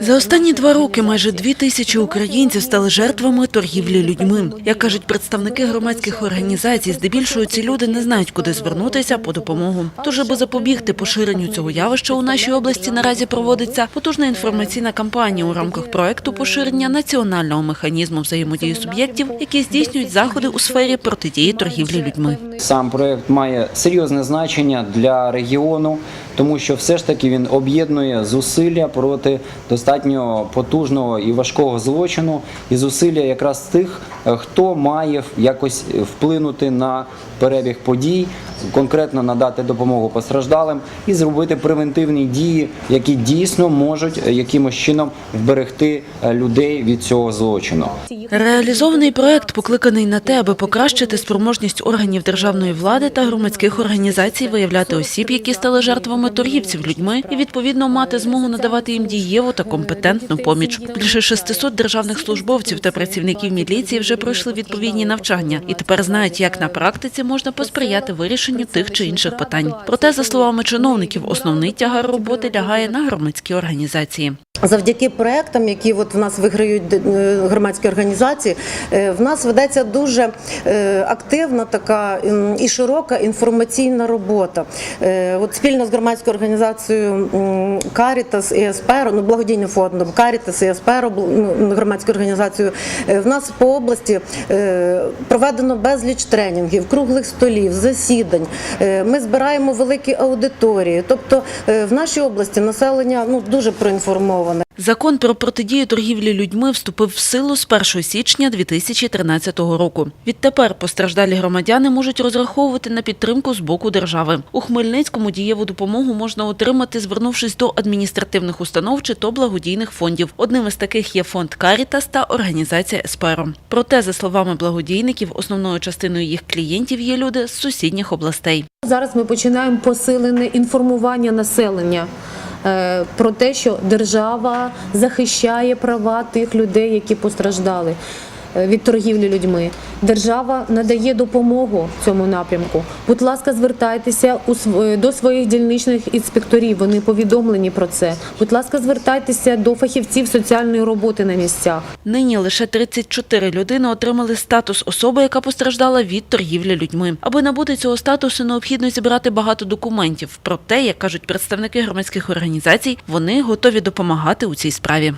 За останні два роки майже дві тисячі українців стали жертвами торгівлі людьми. Як кажуть представники громадських організацій, здебільшого ці люди не знають, куди звернутися по допомогу. Тож, аби запобігти поширенню цього явища у нашій області, наразі проводиться потужна інформаційна кампанія у рамках проекту поширення національного механізму взаємодії суб'єктів, які здійснюють заходи у сфері протидії торгівлі людьми. Сам проект має серйозне значення для регіону, тому що все ж таки він об'єднує зусилля проти достатньо потужного і важкого злочину, і зусилля якраз тих, е, хто має якось вплинути на перебіг подій, конкретно надати допомогу постраждалим і зробити превентивні дії, які дійсно можуть е, якимось чином вберегти е, людей від цього злочину. Реалізований проект покликаний на те, аби покращити спроможність органів державної влади та громадських організацій виявляти осіб, які стали жертвами торгівців людьми, і відповідно мати змогу надавати їм дієву та компетентну поміч. Більше 600 державних службовців та працівників міліції вже пройшли відповідні навчання і тепер знають, як на практиці можна посприяти вирішенню тих чи інших питань. Проте, за словами чиновників, основний тягар роботи лягає на громадські організації. Завдяки проектам, які от в нас виграють е, громадські організації, е, в нас ведеться дуже е, активна така і широка інформаційна робота. От спільно з громадською організацією Caritas і Есперо, ну благодійним фондом Caritas і Есперо, ну, громадською організацією, в нас по області проведено безліч тренінгів, круглих столів, засідань. Е, Ми збираємо великі аудиторії. Тобто е, в нашій області населення ну дуже проінформоване. Закон про протидію торгівлі людьми вступив в силу з 1 січня 2013 року. Відтепер постраждалі громадяни можуть розраховувати на підтримку з боку держави. У Хмельницькому дієву допомогу можна отримати, звернувшись до адміністративних установ чи то благодійних фондів. Одним із таких є фонд Карітас та організація Есперо. Проте, за словами благодійників, основною частиною їх клієнтів є люди з сусідніх областей. Зараз ми починаємо посилене інформування населення про те, що держава захищає права тих людей, які постраждали. е, від торгівлі людьми. Держава надає допомогу в цьому напрямку. Будь ласка, звертайтеся у св- до своїх дільничних інспекторів. Вони повідомлені про це. Будь ласка, звертайтеся до фахівців соціальної роботи на місцях. Нині лише 34 людини отримали статус особи, яка постраждала від торгівлі людьми. Аби набути цього статусу, необхідно зібрати багато документів. Проте, як кажуть представники громадських організацій, вони готові допомагати у цій справі.